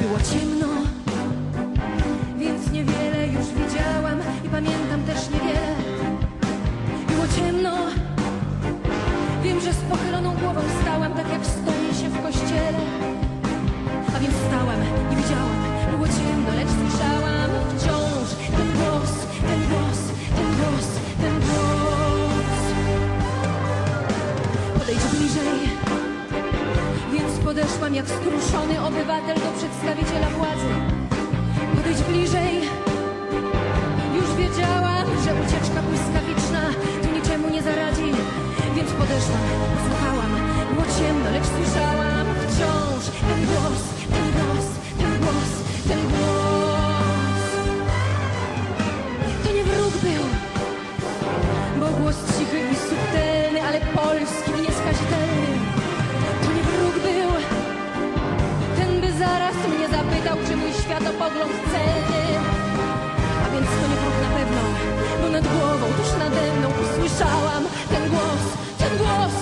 Było ciemno, więc niewiele już widziałam i pamiętam też niewiele. Było ciemno, wiem, że z pochyloną głową jak obywatel do przedstawiciela władzy. Podejdź bliżej. Już wiedziałam, że ucieczka błyskawiczna tu niczemu nie zaradzi, więc podeszłam, słuchałam. Było ciemno, lecz słyszałam światopogląd celny. A więc to nie wróg na pewno, bo nad głową, tuż nade mną usłyszałam ten głos, ten głos,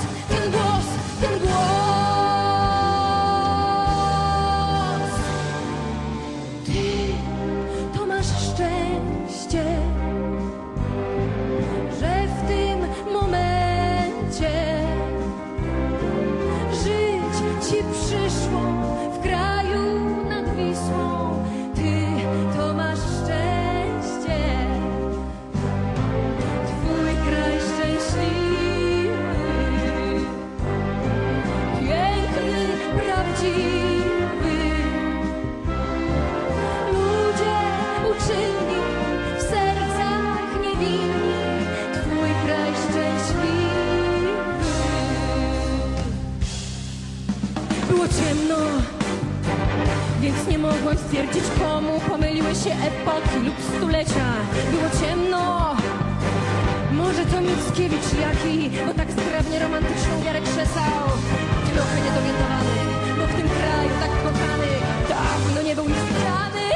ciemno, więc nie mogłam stwierdzić komu pomyliły się epoki lub stulecia. Było ciemno, może to Mickiewicz jaki, bo tak zgrabnie romantyczną wiarę krzesał. Trochę niezorientowany, bo w tym kraju tak kochany dawno nie był już widziany.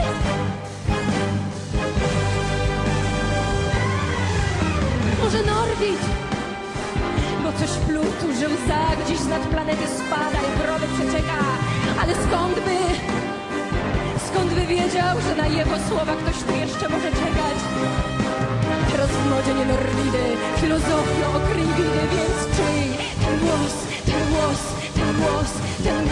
Może Norwid, bo coś plutu, że łza gdzieś nad planety spada i groby przecieka. Wiedział, że na jego słowa ktoś tu jeszcze może czekać? Teraz w modzie nie Norwidy, filozofio okrywidy, więc czuj ten głos, ten głos, ten głos, ten